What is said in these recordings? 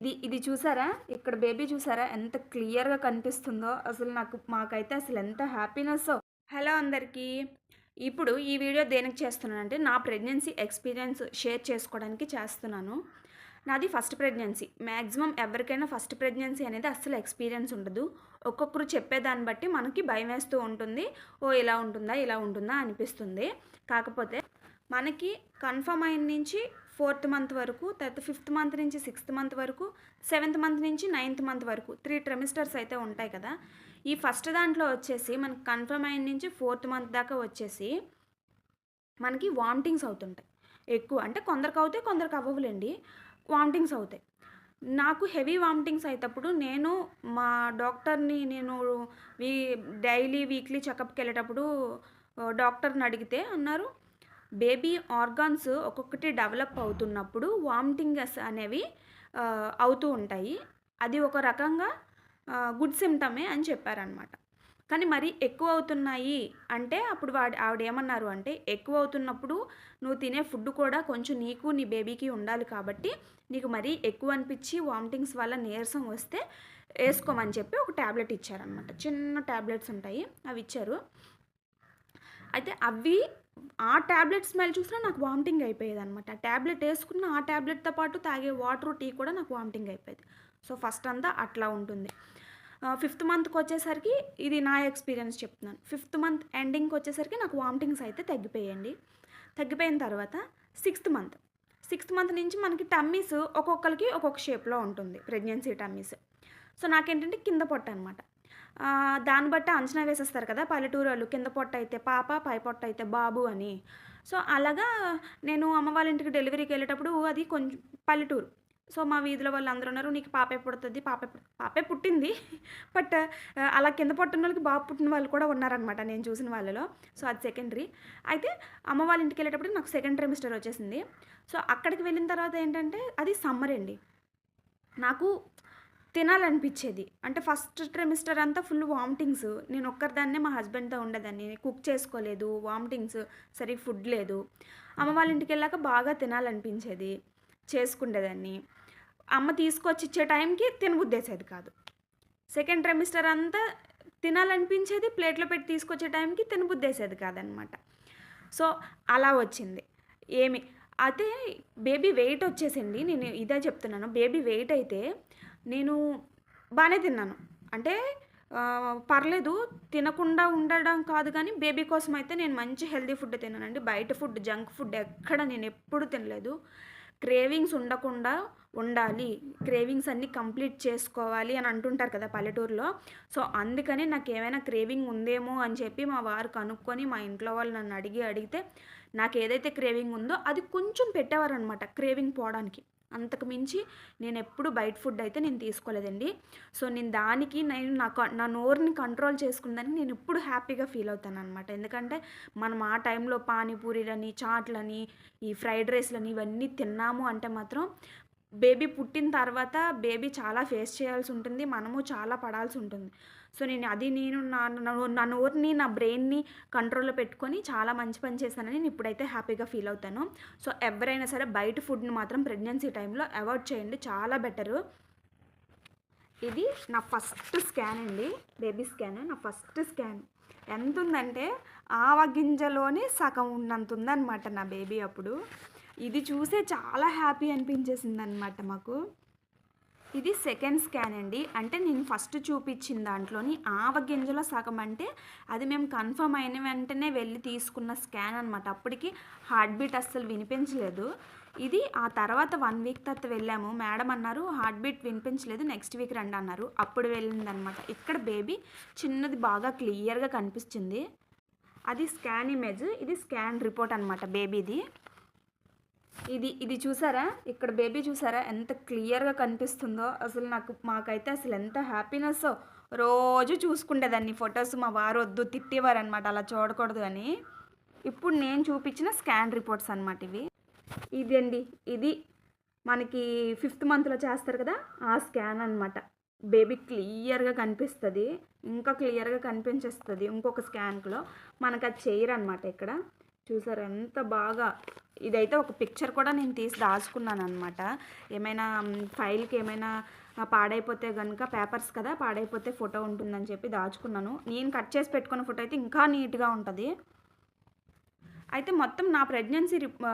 ఇది ఇది చూసారా? ఇక్కడ బేబీ చూసారా? ఎంత క్లియర్గా కనిపిస్తుందో. అసలు నాకు మాకైతే అసలు ఎంత హ్యాపీనెస్ హలో అందరికీ. ఇప్పుడు ఈ వీడియో దేనికి చేస్తున్నానంటే నా ప్రెగ్నెన్సీ ఎక్స్పీరియన్స్ షేర్ చేసుకోవడానికి చేస్తున్నాను. నాది ఫస్ట్ ప్రెగ్నెన్సీ. మ్యాక్సిమం ఎవరికైనా ఫస్ట్ ప్రెగ్నెన్సీ అనేది అస్సలు ఎక్స్పీరియన్స్ ఉండదు. ఒక్కొక్కరు చెప్పేదాన్ని బట్టి మనకి భయం వేస్తూ ఉంటుంది. ఓ ఇలా ఉంటుందా ఇలా ఉంటుందా అనిపిస్తుంది. కాకపోతే మనకి కన్ఫర్మ్ అయిన నుంచి ఫోర్త్ మంత్ వరకు తర్వాత ఫిఫ్త్ మంత్ నుంచి సిక్స్త్ మంత్ వరకు సెవెంత్ మంత్ నుంచి నైన్త్ మంత్ వరకు త్రీ ట్రెమిస్టర్స్ అయితే ఉంటాయి కదా. ఈ ఫస్ట్ దాంట్లో వచ్చేసి మనకి కన్ఫర్మ్ అయిన నుంచి ఫోర్త్ మంత్ దాకా వచ్చేసి మనకి వామిటింగ్స్ అవుతుంటాయి. ఎక్కువ అంటే కొందరికి అవుతాయి కొందరికి అవ్వవులేండి. వామిటింగ్స్ అవుతాయి. నాకు హెవీ వామిటింగ్స్ అయినప్పుడు నేను మా డాక్టర్ని నేను వీ డైలీ వీక్లీ చెకప్కి వెళ్ళేటప్పుడు డాక్టర్ని అడిగితే అన్నారు బేబీ ఆర్గాన్స్ ఒక్కొక్కటి డెవలప్ అవుతున్నప్పుడు వామిటింగ్స్ అనేవి అవుతూ ఉంటాయి. అది ఒక రకంగా గుడ్ సిమ్టమే అని చెప్పారనమాట కానీ మరి ఎక్కువ అవుతున్నాయి అంటే అప్పుడు వాడు ఆవిడ ఏమన్నారు అంటే ఎక్కువ అవుతున్నప్పుడు నువ్వు తినే ఫుడ్ కూడా కొంచెం నీకు నీ బేబీకి ఉండాలి కాబట్టి నీకు మరీ ఎక్కువ అనిపించి వామిటింగ్స్ వల్ల నీరసం వస్తే వేసుకోమని చెప్పి ఒక ట్యాబ్లెట్ ఇచ్చారనమాట చిన్న ట్యాబ్లెట్స్ ఉంటాయి అవి ఇచ్చారు. అయితే అవి ఆ ట్యాబ్లెట్ స్మెల్ చూసినా నాకు వామిటింగ్ అయిపోయేది అనమాట ట్యాబ్లెట్ వేసుకున్న ఆ ట్యాబ్లెట్తో పాటు తాగే వాటర్ టీ కూడా నాకు వామిటింగ్ అయిపోయేది. సో ఫస్ట్ అంతా అట్లా ఉంటుంది. ఫిఫ్త్ మంత్కి వచ్చేసరికి ఇది నా ఎక్స్పీరియన్స్ చెప్తున్నాను. ఫిఫ్త్ మంత్ ఎండింగ్కి వచ్చేసరికి నాకు వామిటింగ్స్ అయితే తగ్గిపోయండి తగ్గిపోయిన తర్వాత సిక్స్త్ మంత్. సిక్స్త్ మంత్ నుంచి మనకి టమ్మీస్ ఒక్కొక్కరికి ఒక్కొక్క షేప్లో ఉంటుంది. ప్రెగ్నెన్సీ టమ్మీస్. సో నాకేంటంటే కింద పొట్ట అనమాట దాన్ని బట్టి అంచనా వేసేస్తారు కదా పల్లెటూరు వాళ్ళు కింద పొట్ట అయితే పాప పై పొట్ట అయితే బాబు అని. సో అలాగా నేను అమ్మ వాళ్ళ ఇంటికి డెలివరీకి వెళ్ళేటప్పుడు అది కొంచెం పల్లెటూరు. సో మా వీధిలో వాళ్ళు అందరూ ఉన్నారు. నీకు పాపే పుడుతుంది పాపే పాపే పుట్టింది. బట్ అలా కింద పట్టున్న వాళ్ళకి బాబు పుట్టిన వాళ్ళు కూడా ఉన్నారనమాట నేను చూసిన వాళ్ళలో. సో అది సెకండరీ. అయితే అమ్మ వాళ్ళ ఇంటికి వెళ్ళేటప్పుడు నాకు సెకండ్ ట్రెమిస్టర్ వచ్చేసింది. సో అక్కడికి వెళ్ళిన తర్వాత ఏంటంటే అది సమ్మర్ అండి. నాకు తినాలనిపించేది. అంటే ఫస్ట్ ట్రెమిస్టర్ అంతా ఫుల్ వామిటింగ్స్. నేను ఒక్కరిదాన్నే మా హస్బెండ్తో ఉండేదాన్ని. కుక్ చేసుకోలేదు వామిటింగ్స్ సరిగ్గా ఫుడ్ లేదు. అమ్మ వాళ్ళ ఇంటికి వెళ్ళాక బాగా తినాలనిపించేది చేసుకుండేదాన్ని. అమ్మ తీసుకొచ్చి ఇచ్చే టైంకి తినబుద్దేసేది కాదు. సెకండ్ ట్రెమిస్టర్ అంతా తినాలనిపించేది ప్లేట్లో పెట్టి తీసుకొచ్చే టైంకి తినబుద్దేసేది కాదనమాట. సో అలా వచ్చింది. ఏమి అయితే బేబీ వెయిట్ వచ్చేసింది. నేను ఇదే చెప్తున్నాను. బేబీ వెయిట్ అయితే నేను బాగానే తిన్నాను. అంటే పర్లేదు తినకుండా ఉండడం కాదు కానీ బేబీ కోసం అయితే నేను మంచి హెల్దీ ఫుడ్ తిన్నానండి. బయట ఫుడ్ జంక్ ఫుడ్ ఎక్కడ నేను ఎప్పుడు తినలేదు. క్రేవింగ్స్ ఉండకుండా ఉండాలి. క్రేవింగ్స్ అన్నీ కంప్లీట్ చేసుకోవాలి అని అంటుంటారు కదా పల్లెటూరులో. సో అందుకని నాకు ఏమైనా క్రేవింగ్ ఉందేమో అని చెప్పి మా వారు కనుక్కొని మా ఇంట్లో వాళ్ళు నన్ను అడిగి అడిగితే నాకు ఏదైతే క్రేవింగ్ ఉందో అది కొంచెం పెట్టేవారు అనమాట క్రేవింగ్ పోవడానికి. అంతకు మించి నేను ఎప్పుడు బయట ఫుడ్ అయితే నేను తీసుకోలేదండి. సో నేను దానికి నేను నా నా నోరుని కంట్రోల్ చేసుకుందని నేను ఇప్పుడు హ్యాపీగా ఫీల్ అవుతాను అనమాట ఎందుకంటే మనం ఆ టైంలో పానీపూరీలని చాట్లని ఈ ఫ్రైడ్ రైస్లని ఇవన్నీ తిన్నాము అంటే మాత్రం బేబీ పుట్టిన తర్వాత బేబీ చాలా ఫేస్ చేయాల్సి ఉంటుంది మనము చాలా పడాల్సి ఉంటుంది. సో నేను అది నేను నా నా- నా నోరుని నా బ్రెయిన్ని కంట్రోల్లో పెట్టుకొని చాలా మంచి పని చేశానని నేను ఇప్పుడైతే హ్యాపీగా ఫీల్ అవుతాను. సో ఎవరైనా సరే బయట ఫుడ్ని మాత్రం ప్రెగ్నెన్సీ టైంలో అవాయిడ్ చేయండి చాలా బెటరు. ఇది నా ఫస్ట్ స్కాన్ అండి బేబీ స్కాన్ నా ఫస్ట్ స్కాన్. ఎంత ఉందంటే ఆవగింజలోనే సగం ఉన్నంత ఉందన్నమాట నా బేబీ అప్పుడు. ఇది చూసే చాలా హ్యాపీ అనిపించేసింది అనమాట మాకు. ఇది సెకండ్ స్కాన్ అండి. అంటే నేను ఫస్ట్ చూపించిన దాంట్లోని ఆవ గింజలో సగం అంటే అది మేము కన్ఫర్మ్ అయిన వెంటనే వెళ్ళి తీసుకున్న స్కాన్ అనమాట అప్పటికి హార్ట్ బీట్ అస్సలు వినిపించలేదు. ఇది ఆ తర్వాత వన్ వీక్ తర్వాత వెళ్ళాము. మేడం అన్నారు హార్ట్ బీట్ వినిపించలేదు నెక్స్ట్ వీక్ రండి అన్నారు. అప్పుడు వెళ్ళిందనమాట ఇక్కడ బేబీ చిన్నది బాగా క్లియర్గా కనిపిస్తుంది. అది స్కాన్ ఇమేజ్ ఇది స్కాన్ రిపోర్ట్ అనమాట బేబీది. ఇది ఇది చూసారా? ఇక్కడ బేబీ చూసారా? ఎంత క్లియర్గా కనిపిస్తుందో. అసలు నాకు మాకైతే అసలు ఎంత హ్యాపీనెస్ రోజు చూసుకుండేదాన్ని ఫొటోస్. మా వారు వద్దు తిట్టేవారు అనమాట అలా చూడకూడదు అని. ఇప్పుడు నేను చూపించిన స్కాన్ రిపోర్ట్స్ అనమాట ఇవి. ఇది అండి ఇది మనకి ఫిఫ్త్ మంత్లో చేస్తారు కదా? ఆ స్కాన్ అనమాట బేబీ క్లియర్గా కనిపిస్తుంది. ఇంకా క్లియర్గా కనిపించేస్తుంది ఇంకొక స్కాన్లో మనకు అది చేయరు అనమాట ఇక్కడ. చూసారు? ఎంత బాగా. ఇదైతే ఒక పిక్చర్ కూడా నేను తీసి దాచుకున్నాను అనమాట ఏమైనా ఫైల్కి ఏమైనా పాడైపోతే కనుక పేపర్స్ కదా పాడైపోతే ఫోటో ఉంటుందని చెప్పి దాచుకున్నాను. నేను కట్ చేసి పెట్టుకున్న ఫోటో అయితే ఇంకా నీట్గా ఉంటుంది. అయితే మొత్తం నా ప్రెగ్నెన్సీ రిప్-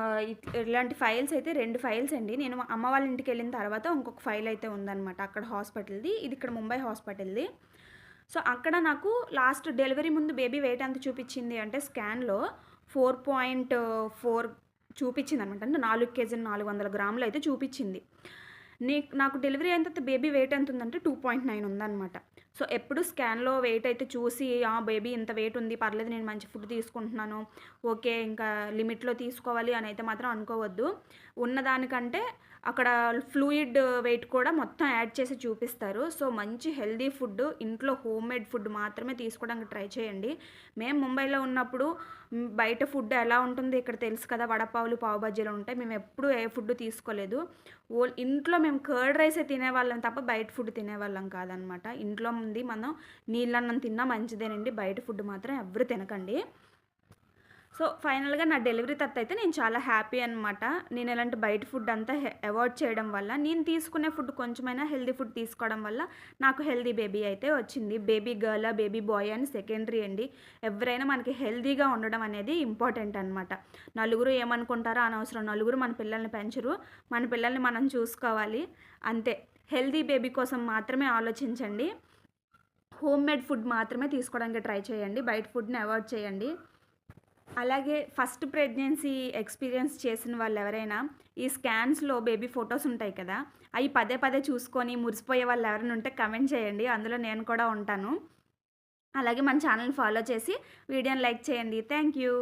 ఇలాంటి ఫైల్స్ అయితే రెండు ఫైల్స్ అండి. నేను అమ్మ వాళ్ళ ఇంటికి వెళ్ళిన తర్వాత ఇంకొక ఫైల్ అయితే ఉందన్నమాట అక్కడ హాస్పిటల్ది ఇది ఇక్కడ ముంబై హాస్పిటల్ది సో అక్కడ నాకు లాస్ట్ డెలివరీ ముందు బేబీ వెయిట్ ఎంత చూపించింది అంటే స్కాన్లో ఫోర్ పాయింట్ ఫోర్ చూపించింది అనమాట అంటే నాలుగు కేజీ నాలుగు వందల గ్రాములు అయితే చూపించింది. నీ నాకు డెలివరీ అయిన తర్వాత బేబీ వెయిట్ ఎంత ఉందంటే టూ పాయింట్ నైన్ ఉందన్నమాట సో ఎప్పుడు స్కాన్లో వెయిట్ అయితే చూసి ఆ బేబీ ఇంత వెయిట్ ఉంది పర్లేదు నేను మంచి ఫుడ్ తీసుకుంటున్నాను ఓకే ఇంకా లిమిట్లో తీసుకోవాలి అని అయితే మాత్రం అనుకోవద్దు. ఉన్నదానికంటే అక్కడ ఫ్లూయిడ్ వెయిట్ కూడా మొత్తం యాడ్ చేసి చూపిస్తారు. సో మంచి హెల్దీ ఫుడ్ ఇంట్లో హోమ్ మేడ్ ఫుడ్ మాత్రమే తీసుకోవడానికి ట్రై చేయండి. మేము ముంబైలో ఉన్నప్పుడు బయట ఫుడ్ ఎలా ఉంటుంది ఇక్కడ తెలుసు కదా వడపావులు పావు బజ్జీలు ఉంటాయి మేము ఎప్పుడూ ఏ ఫుడ్ తీసుకోలేదు. ఓ ఇంట్లో మేము కర్డ్ రైసే తినేవాళ్ళం తప్ప బయట ఫుడ్ తినేవాళ్ళం కాదనమాట. ఇంట్లో ఉంది. మనం నీళ్ళన్నం తిన్నా మంచిదేనండి. బయట ఫుడ్ మాత్రం ఎవరు తినకండి. సో ఫైనల్గా నా డెలివరీ తర్వాత అయితే నేను చాలా హ్యాపీ అనమాట నేను ఎలాంటి బయట ఫుడ్ అంతా అవాయిడ్ చేయడం వల్ల నేను తీసుకునే ఫుడ్ కొంచెమైనా హెల్దీ ఫుడ్ తీసుకోవడం వల్ల నాకు హెల్దీ బేబీ అయితే వచ్చింది. బేబీ గర్ల్ బేబీ బాయ్ అని సెకండరీ అండి. ఎవరైనా మనకి హెల్దీగా ఉండడం అనేది ఇంపార్టెంట్ అనమాట నలుగురు ఏమనుకుంటారో అనవసరం. నలుగురు మన పిల్లల్ని పెంచరు. మన పిల్లల్ని మనం చూసుకోవాలి. అంతే. హెల్దీ బేబీ కోసం మాత్రమే ఆలోచించండి. హోమ్ మేడ్ ఫుడ్ మాత్రమే తీసుకోవడానికి ట్రై చేయండి. బయట ఫుడ్ని అవాయిడ్ చేయండి. అలాగే ఫస్ట్ ప్రెగ్నెన్సీ ఎక్స్పీరియన్స్ చేసిన వాళ్ళు ఎవరైనా ఈ స్కాన్స్లో బేబీ ఫొటోస్ ఉంటాయి కదా అవి పదే పదే చూసుకొని మురిసిపోయే వాళ్ళు ఎవరైనా ఉంటే కమెంట్ చేయండి. అందులో నేను కూడా ఉంటాను. అలాగే మన ఛానల్ ఫాలో చేసి వీడియోని లైక్ చేయండి. Thank you.